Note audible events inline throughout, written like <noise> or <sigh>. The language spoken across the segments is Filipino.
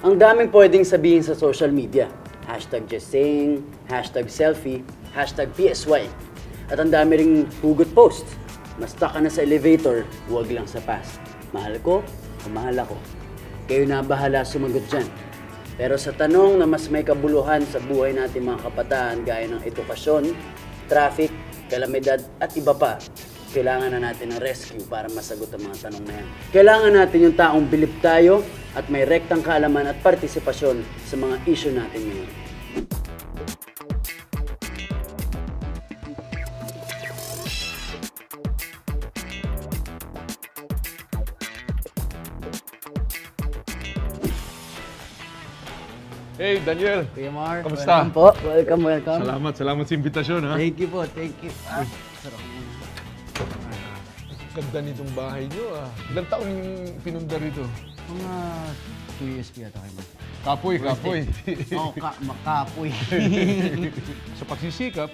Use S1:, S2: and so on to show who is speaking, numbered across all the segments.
S1: Ang daming pwedeng sabihin sa social media. Hashtag just saying, hashtag selfie, hashtag PSY. At ang dami ring hugot post. Mas stuck ka na sa elevator, huwag lang sa past. Mahal ko o mahal ako. Kayo na bahala sumagot dyan. Pero sa tanong na mas may kabuluhan sa buhay natin mga kabataan gaya ng edukasyon, traffic, kalamidad at iba pa, kailangan na natin ng rescue para masagot ang mga tanong na yan. Kailangan natin yung taong bilib tayo at may rektang kaalaman at partisipasyon sa mga issue natin ngayon.
S2: Hey, Daniel.
S1: Kuya Mark,
S2: Kamusta?
S1: welcome po. Welcome, welcome.
S2: Salamat, salamat sa imbitasyon, ha?
S1: Thank you po, thank you. Ah, sarap.
S2: Ganda nitong bahay niyo, ah. Ilang taon yung pinunda rito?
S1: Mga 2 years kayo. Mark.
S2: Kapoy, kapoy.
S1: Oo, ka, makapoy. <laughs>
S2: sa pagsisikap,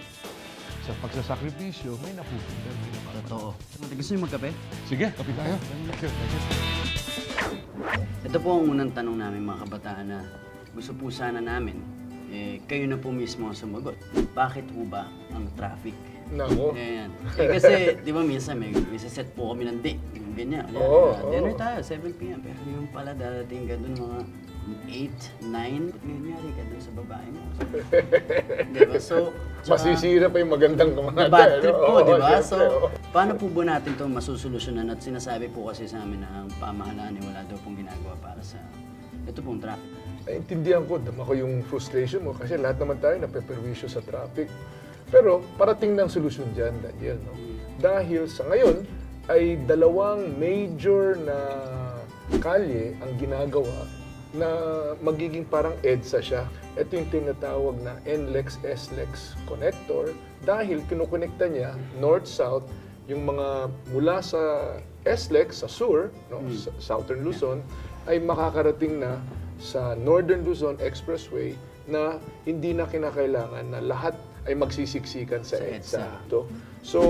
S2: sa pagsasakripisyo, may napupunta rin naman.
S1: Totoo. Gusto niyo magkape?
S2: Sige, kapi tayo.
S1: Ito po ang unang tanong namin mga kabataan na gusto po sana namin, eh, kayo na po mismo ang sumagot. Bakit po ba ang traffic?
S2: Nako.
S1: Ayan. Eh, kasi, di ba minsan may, may set po kami ng date. Yung ganyan. Ayan,
S2: Oo,
S1: ah, dinner
S2: oo.
S1: tayo, 7 p.m. Pero yung pala dadating ka dun mga 8, 9. Nangyari ka dun sa babae mo. <laughs> di ba? So, tsaka-
S2: Masisira pa yung magandang kumata.
S1: Bad trip po, di ba? So, paano po ba natin ito masusolusyonan? At sinasabi po kasi sa amin na ang pamahalaan ay wala daw pong ginagawa para sa ito pong traffic.
S2: Naintindihan ko, dama ko yung frustration mo kasi lahat naman tayo napeperwisyo sa traffic. Pero parating ng solusyon dyan, Daniel. No? Dahil sa ngayon ay dalawang major na kalye ang ginagawa na magiging parang EDSA siya. Ito yung tinatawag na NLEX SLEX connector dahil kinukonekta niya north-south yung mga mula sa SLEX, sa SUR, no, sa Southern Luzon, ay makakarating na sa Northern Luzon Expressway na hindi na kinakailangan na lahat ay magsisiksikan sa,
S1: Sa
S2: EDSA.
S1: EDSA.
S2: To. So,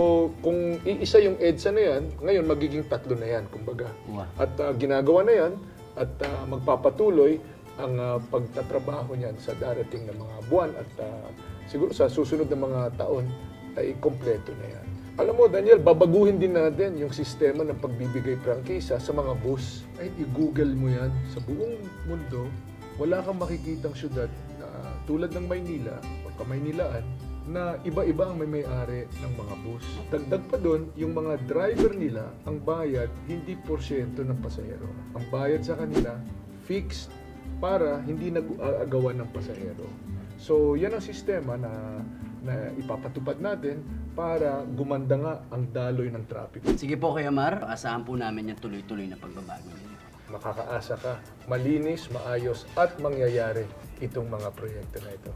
S2: kung iisa yung EDSA na yan, ngayon magiging tatlo na yan, kumbaga.
S1: Wow.
S2: At ah, ginagawa na yan at ah, magpapatuloy ang ah, pagtatrabaho niyan sa darating na mga buwan at ah, siguro sa susunod na mga taon ay kompleto na yan. Alam mo, Daniel, babaguhin din natin yung sistema ng pagbibigay prangkisa sa mga bus. Ay, i-google mo yan sa buong mundo. Wala kang makikitang syudad na tulad ng Maynila o Kamaynilaan na iba-iba ang may may-ari ng mga bus. Dagdag pa doon, yung mga driver nila, ang bayad, hindi porsyento ng pasahero. Ang bayad sa kanila, fixed para hindi nag-aagawan ng pasahero. So, yan ang sistema na na ipapatupad natin para gumanda nga ang daloy ng traffic.
S1: Sige po Kuya Mar, asahan po namin yung tuloy-tuloy na pagbabago ninyo.
S2: Makakaasa ka, malinis, maayos at mangyayari itong mga proyekto na ito.